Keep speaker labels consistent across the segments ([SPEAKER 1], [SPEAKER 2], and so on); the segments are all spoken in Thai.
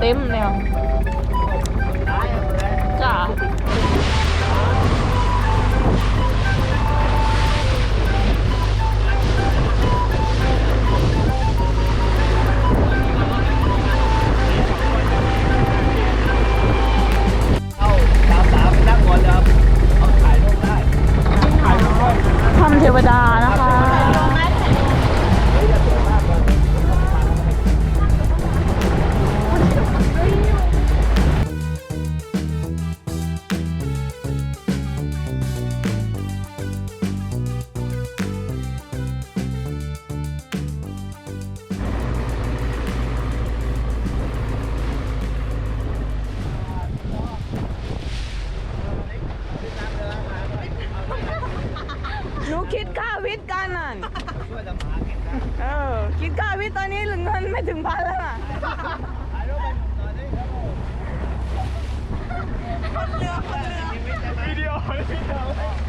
[SPEAKER 1] เต็มเลยอะจ้า
[SPEAKER 2] คิด
[SPEAKER 1] ค่าวิทย์กันน่ะ
[SPEAKER 2] ช่วยทำหากินนะ
[SPEAKER 1] เออคิดค่าวิทย์ตอนนี้เงินไม่ถึงพันแล้วน่ะ
[SPEAKER 2] ถ่ายรูปไปหน่อยดิครับผมวิดีโอวิดีโอ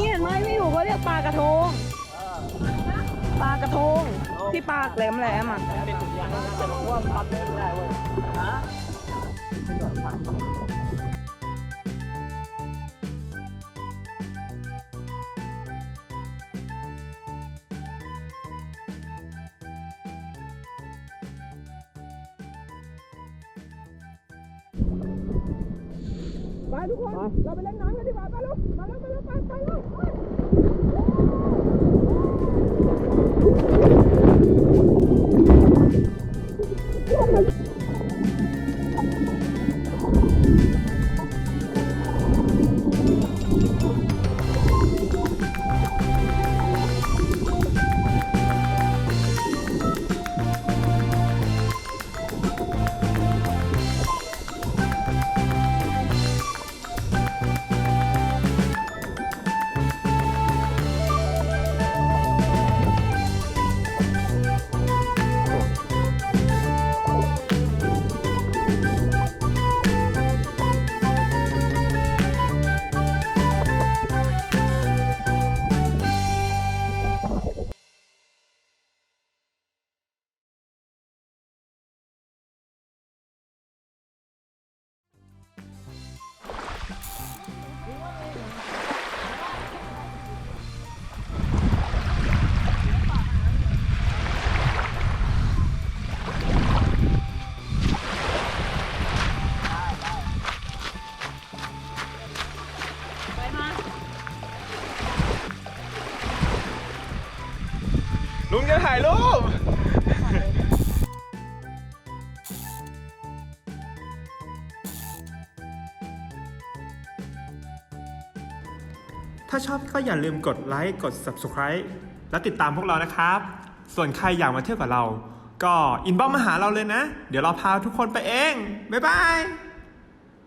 [SPEAKER 2] นี่เห็
[SPEAKER 3] น
[SPEAKER 2] ไห
[SPEAKER 3] มไม่
[SPEAKER 1] อยู่ก็เรียกปลากระทงปลากระทงที่ปลาแหลมแหลมอะ
[SPEAKER 2] เป็นตุ่ยางแต่ว่าพันไม่ได้เว้ยฮะ
[SPEAKER 1] ไปทุกคน เราไปเล่นน้ำกันดีกว่า ไปลูกมาแล้วมาแล้วไปไปลูกไลุ
[SPEAKER 2] งจะถ่ายรูป
[SPEAKER 4] ถ้าชอบก็อย่าลืมกดไลค์กด Subscribe และติดตามพวกเรานะครับ ส่วนใครอยากมาเที่ยวกับเรา ก็อินบ็อกมาหาเราเลยนะ เดี๋ยวเราพาทุกคนไปเอง บ๊ายบาย